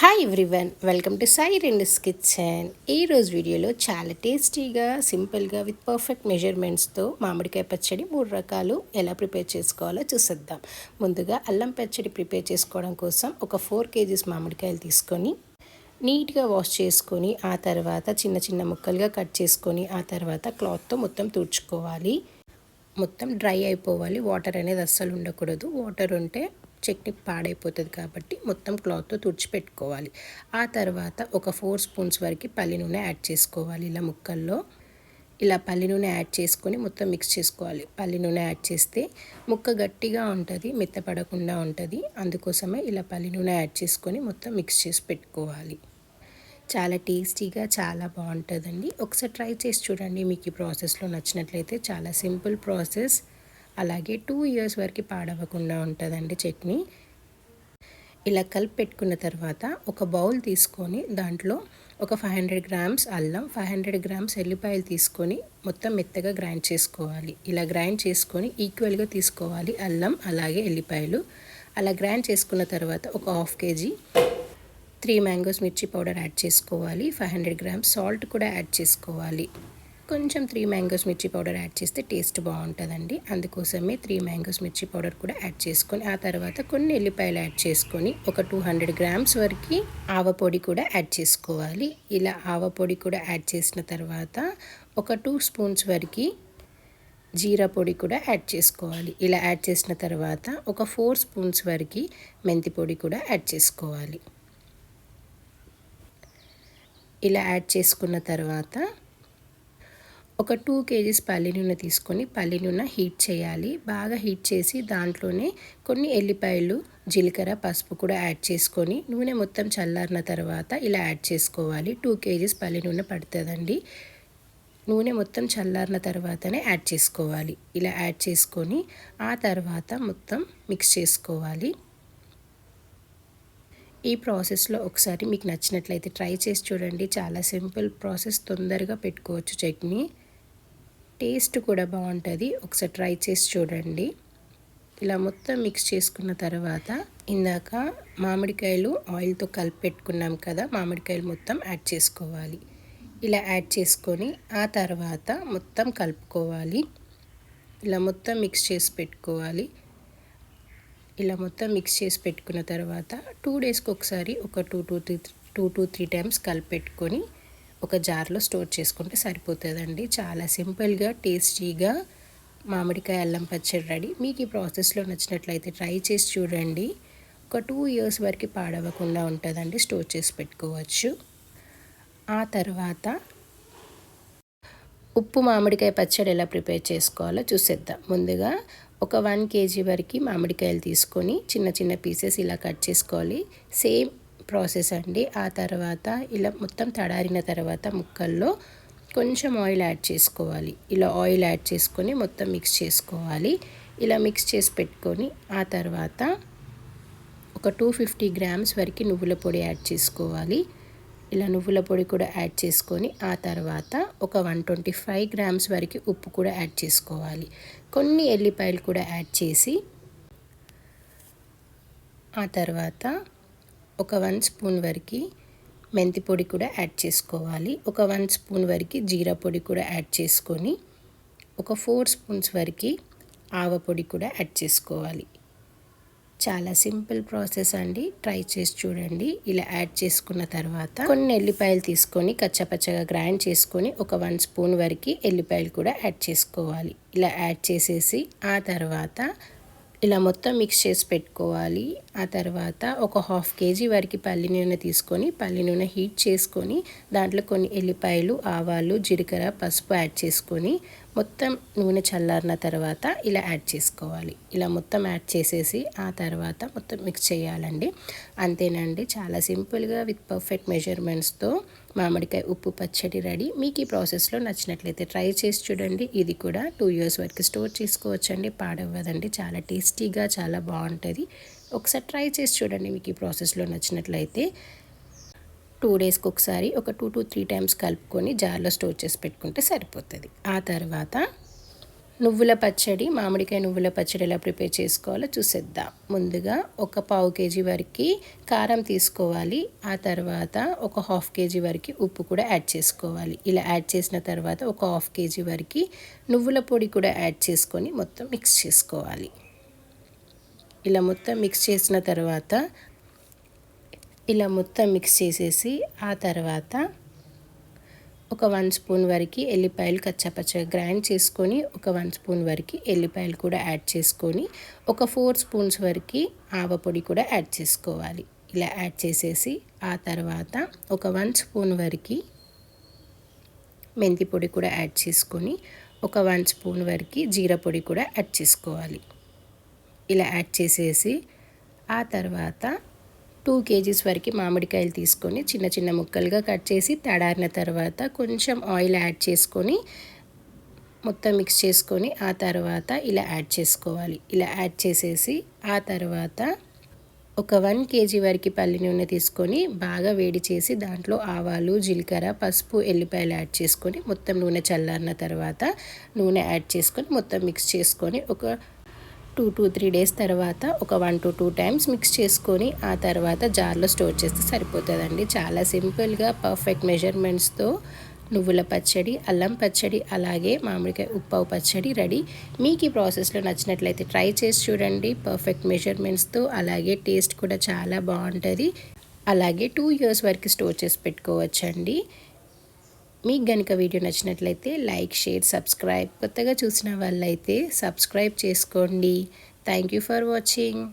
Hi everyone welcome to Sai రెండిస్ kitchen ఈరోజు వీడియోలో చాలా టేస్టీగా సింపుల్గా విత్ పర్ఫెక్ట్ మెజర్మెంట్స్తో మామిడికాయ పచ్చడి మూడు రకాలు ఎలా ప్రిపేర్ చేసుకోవాలో చూసేద్దాం. ముందుగా అల్లం పచ్చడి ప్రిపేర్ చేసుకోవడం కోసం ఒక ఫోర్ కేజీస్ మామిడికాయలు తీసుకొని నీట్గా వాష్ చేసుకొని ఆ తర్వాత చిన్న చిన్న ముక్కలుగా కట్ చేసుకొని ఆ తర్వాత క్లాత్తో మొత్తం తుడుచుకోవాలి. మొత్తం డ్రై అయిపోవాలి వాటర్ అనేది అస్సలు ఉండకూడదు. వాటర్ ఉంటే చట్నీ పాడైపోతుంది కాబట్టి మొత్తం క్లాత్తో తుడిచిపెట్టుకోవాలి. ఆ తర్వాత ఒక ఫోర్ స్పూన్స్ వరకు పల్లి నూనె యాడ్ చేసుకోవాలి ఇలా ముక్కల్లో. ఇలా పల్లి నూనె యాడ్ చేసుకొని మొత్తం మిక్స్ చేసుకోవాలి. పల్లి నూనె యాడ్ చేస్తే ముక్క గట్టిగా ఉంటుంది మెత్తపడకుండా ఉంటుంది. అందుకోసమే ఇలా పల్లి నూనె యాడ్ చేసుకొని మొత్తం మిక్స్ చేసి పెట్టుకోవాలి. చాలా టేస్టీగా చాలా బాగుంటుందండి. ఒకసారి ట్రై చేసి చూడండి. మీకు ఈ ప్రాసెస్లో నచ్చినట్లయితే చాలా సింపుల్ ప్రాసెస్. అలాగే టూ ఇయర్స్ వరకు పాడవకుండా ఉంటుందండి చట్నీ. ఇలా కలిపి పెట్టుకున్న తర్వాత ఒక బౌల్ తీసుకొని దాంట్లో ఒక ఫైవ్ హండ్రెడ్ గ్రామ్స్ అల్లం ఫైవ్ హండ్రెడ్ గ్రామ్స్ ఎల్లిపాయలు తీసుకొని మొత్తం మెత్తగా గ్రైండ్ చేసుకోవాలి. ఇలా గ్రైండ్ చేసుకొని ఈక్వల్గా తీసుకోవాలి అల్లం అలాగే ఎల్లిపాయలు. అలా గ్రైండ్ చేసుకున్న తర్వాత ఒక హాఫ్ కేజీ త్రీ మ్యాంగోస్ మిర్చి పౌడర్ యాడ్ చేసుకోవాలి. ఫైవ్ హండ్రెడ్ గ్రామ్స్ సాల్ట్ కూడా యాడ్ చేసుకోవాలి. కొంచెం త్రీ మ్యాంగోస్ మిర్చి పౌడర్ యాడ్ చేస్తే టేస్ట్ బాగుంటుందండి. అందుకోసమే త్రీ మ్యాంగోస్ మిర్చి పౌడర్ కూడా యాడ్ చేసుకొని ఆ తర్వాత కొన్ని ఎల్లిపాయలు యాడ్ చేసుకొని ఒక టూ హండ్రెడ్ గ్రామ్స్ వరకు ఆవపొడి కూడా యాడ్ చేసుకోవాలి. ఇలా ఆవపొడి కూడా యాడ్ చేసిన తర్వాత ఒక టూ స్పూన్స్ వరకు జీరా పొడి కూడా యాడ్ చేసుకోవాలి. ఇలా యాడ్ చేసిన తర్వాత ఒక ఫోర్ స్పూన్స్ వరకు మెంతి పొడి కూడా యాడ్ చేసుకోవాలి. ఇలా యాడ్ చేసుకున్న తర్వాత ఒక టూ కేజీస్ పల్లి నూనె తీసుకొని పల్లి నూనె హీట్ చేయాలి. బాగా హీట్ చేసి దాంట్లోనే కొన్ని ఎల్లిపాయలు జీలకర్ర పసుపు కూడా యాడ్ చేసుకొని నూనె మొత్తం చల్లారిన తర్వాత ఇలా యాడ్ చేసుకోవాలి. టూ కేజీస్ పల్లి నూనె పడుతుందండి. నూనె మొత్తం చల్లారిన తర్వాతనే యాడ్ చేసుకోవాలి. ఇలా యాడ్ చేసుకొని ఆ తర్వాత మొత్తం మిక్స్ చేసుకోవాలి. ఈ ప్రాసెస్లో ఒకసారి మీకు నచ్చినట్లయితే ట్రై చేసి చూడండి. చాలా సింపుల్ ప్రాసెస్. తొందరగా పెట్టుకోవచ్చు చట్నీ. టేస్ట్ కూడా బాగుంటుంది. ఒకసారి ట్రై చేసి చూడండి. ఇలా మొత్తం మిక్స్ చేసుకున్న తర్వాత ఇందాక మామిడికాయలు ఆయిల్తో కలిపి పెట్టుకున్నాం కదా మామిడికాయలు మొత్తం యాడ్ చేసుకోవాలి. ఇలా యాడ్ చేసుకొని ఆ తర్వాత మొత్తం కలుపుకోవాలి. ఇలా మొత్తం మిక్స్ చేసి పెట్టుకోవాలి. ఇలా మొత్తం మిక్స్ చేసి పెట్టుకున్న తర్వాత టూ డేస్కి ఒకసారి ఒక two two three two two three times కలిపి పెట్టుకొని ఒక జార్లో స్టోర్ చేసుకుంటే సరిపోతుందండి. చాలా సింపుల్గా టేస్టీగా మామిడికాయ అల్లం పచ్చడి రెడీ. మీకు ఈ ప్రాసెస్లో నచ్చినట్లయితే ట్రై చేసి చూడండి. ఒక టూ ఇయర్స్ వరకు పాడవకుండా ఉంటుందండి స్టోర్ చేసి పెట్టుకోవచ్చు. ఆ తర్వాత ఉప్పు మామిడికాయ పచ్చడి ఎలా ప్రిపేర్ చేసుకోవాలో చూసేద్దాం. ముందుగా ఒక వన్ కేజీ వరకు మామిడికాయలు తీసుకొని చిన్న చిన్న పీసెస్ ఇలా కట్ చేసుకోవాలి. సేమ్ ప్రాసెస్ అండి. ఆ తర్వాత ఇలా మొత్తం తడారిన తర్వాత ముక్కల్లో కొంచెం ఆయిల్ యాడ్ చేసుకోవాలి. ఇలా ఆయిల్ యాడ్ చేసుకొని మొత్తం మిక్స్ చేసుకోవాలి. ఇలా మిక్స్ చేసి పెట్టుకొని ఆ తర్వాత ఒక టూ ఫిఫ్టీ గ్రామ్స్ వరకు నువ్వుల పొడి యాడ్ చేసుకోవాలి. ఇలా నువ్వుల పొడి కూడా యాడ్ చేసుకొని ఆ తర్వాత ఒక వన్ ట్వంటీ ఫైవ్ గ్రామ్స్ వరకు ఉప్పు కూడా యాడ్ చేసుకోవాలి. కొన్ని ఎల్లిపాయలు కూడా యాడ్ చేసి ఆ తర్వాత ఒక వన్ స్పూన్ వరకు మెంతి పొడి కూడా యాడ్ చేసుకోవాలి. ఒక వన్ స్పూన్ వరకు జీరా పొడి కూడా యాడ్ చేసుకొని ఒక ఫోర్ స్పూన్స్ వరకు ఆవ పొడి కూడా యాడ్ చేసుకోవాలి. చాలా సింపుల్ ప్రాసెస్ అండి. ట్రై చేసి చూడండి. ఇలా యాడ్ చేసుకున్న తర్వాత కొన్ని ఎల్లిపాయలు తీసుకొని కచ్చపచ్చగా గ్రైండ్ చేసుకొని ఒక వన్ స్పూన్ వరకు ఎల్లిపాయలు కూడా యాడ్ చేసుకోవాలి. ఇలా యాడ్ చేసేసి ఆ తర్వాత ఇలా మొత్తం మిక్స్ చేసి పెట్టుకోవాలి. ఆ తర్వాత ఒక హాఫ్ కేజీ వరకు పల్లి నూనె తీసుకొని పల్లి నూనె హీట్ చేసుకొని దాంట్లో కొన్ని ఎల్లిపాయలు ఆవాలు జీలకర్ర పసుపు యాడ్ చేసుకొని మొత్తం నూనె చల్లారిన తర్వాత ఇలా యాడ్ చేసుకోవాలి. ఇలా మొత్తం యాడ్ చేసేసి ఆ తర్వాత మొత్తం మిక్స్ చేయాలండి. అంతేనండి చాలా సింపుల్గా విత్ పర్ఫెక్ట్ మెజర్మెంట్స్తో మామిడికాయ ఉప్పు పచ్చడి రెడీ. మీకు ఈ ప్రాసెస్లో నచ్చినట్లయితే ట్రై చేసి చూడండి. ఇది కూడా టూ ఇయర్స్ వరకు స్టోర్ చేసుకోవచ్చండి. పాడవ్వదండి చాలా టేస్టీగా చాలా బాగుంటుంది. ఒకసారి ట్రై చేసి చూడండి మీకు ఈ ప్రాసెస్లో నచ్చినట్లయితే. టూ డేస్కి ఒకసారి ఒక టూ టు త్రీ టైమ్స్ కలుపుకొని జార్లో స్టోర్ చేసి పెట్టుకుంటే సరిపోతుంది. ఆ తర్వాత నువ్వుల పచ్చడి మామిడికాయ నువ్వుల పచ్చడి ఎలా ప్రిపేర్ చేసుకోవాలో చూసేద్దాం. ముందుగా ఒక పావు కేజీ వరకు కారం తీసుకోవాలి. ఆ తర్వాత ఒక హాఫ్ కేజీ వరకు ఉప్పు కూడా యాడ్ చేసుకోవాలి. ఇలా యాడ్ చేసిన తర్వాత ఒక హాఫ్ కేజీ వరకు నువ్వుల పొడి కూడా యాడ్ చేసుకొని మొత్తం మిక్స్ చేసుకోవాలి. ఇలా మొత్తం మిక్స్ చేసిన తర్వాత ఇలా మొత్తం మిక్స్ చేసేసి ఆ తర్వాత ఒక వన్ స్పూన్ వరకు ఎల్లిపాయలు కచ్చాపచ్చగా గ్రైండ్ చేసుకొని ఒక వన్ స్పూన్ వరకు ఎల్లిపాయలు కూడా యాడ్ చేసుకొని ఒక ఫోర్ స్పూన్స్ వరకు ఆవపొడి కూడా యాడ్ చేసుకోవాలి. ఇలా యాడ్ చేసేసి ఆ తర్వాత ఒక వన్ స్పూన్ వరకు మెంతి పొడి కూడా యాడ్ చేసుకొని ఒక వన్ స్పూన్ వరకు జీర పొడి కూడా యాడ్ చేసుకోవాలి. ఇలా యాడ్ చేసేసి ఆ తర్వాత టూ కేజీస్ వరకు మామిడికాయలు తీసుకొని చిన్న చిన్న ముక్కలుగా కట్ చేసి తడారిన తర్వాత కొంచెం ఆయిల్ యాడ్ చేసుకొని మొత్తం మిక్స్ చేసుకొని ఆ తర్వాత ఇలా యాడ్ చేసుకోవాలి. ఇలా యాడ్ చేసేసి ఆ తర్వాత ఒక వన్ కేజీ వరకు పల్లి నూనె తీసుకొని బాగా వేడి చేసి దాంట్లో ఆవాలు జీలకర్ర పసుపు ఎల్లిపాయలు యాడ్ చేసుకొని మొత్తం నూనె చల్లారిన తర్వాత నూనె యాడ్ చేసుకొని మొత్తం మిక్స్ చేసుకొని ఒక టూ టూ త్రీ డేస్ తర్వాత ఒక one to two times mix చేసుకొని ఆ తర్వాత జార్లో స్టోర్ చేస్తే సరిపోతుందండి. చాలా సింపుల్గా పర్ఫెక్ట్ మెజర్మెంట్స్తో నువ్వుల పచ్చడి అల్లం పచ్చడి అలాగే మామిడికాయ ఉప్పావు పచ్చడి రెడీ. మీకు ఈ ప్రాసెస్లో నచ్చినట్లయితే ట్రై చేసి చూడండి. పర్ఫెక్ట్ మెజర్మెంట్స్తో అలాగే టేస్ట్ కూడా చాలా బాగుంటుంది. అలాగే టూ ఇయర్స్ వరకు స్టోర్ చేసి పెట్టుకోవచ్చండి. మీకు గనుక వీడియో నచ్చినట్లయితే లైక్ షేర్ సబ్స్క్రైబ్. కొత్తగా చూసిన వాళ్ళైతే సబ్స్క్రైబ్ చేసుకోండి. Thank you for watching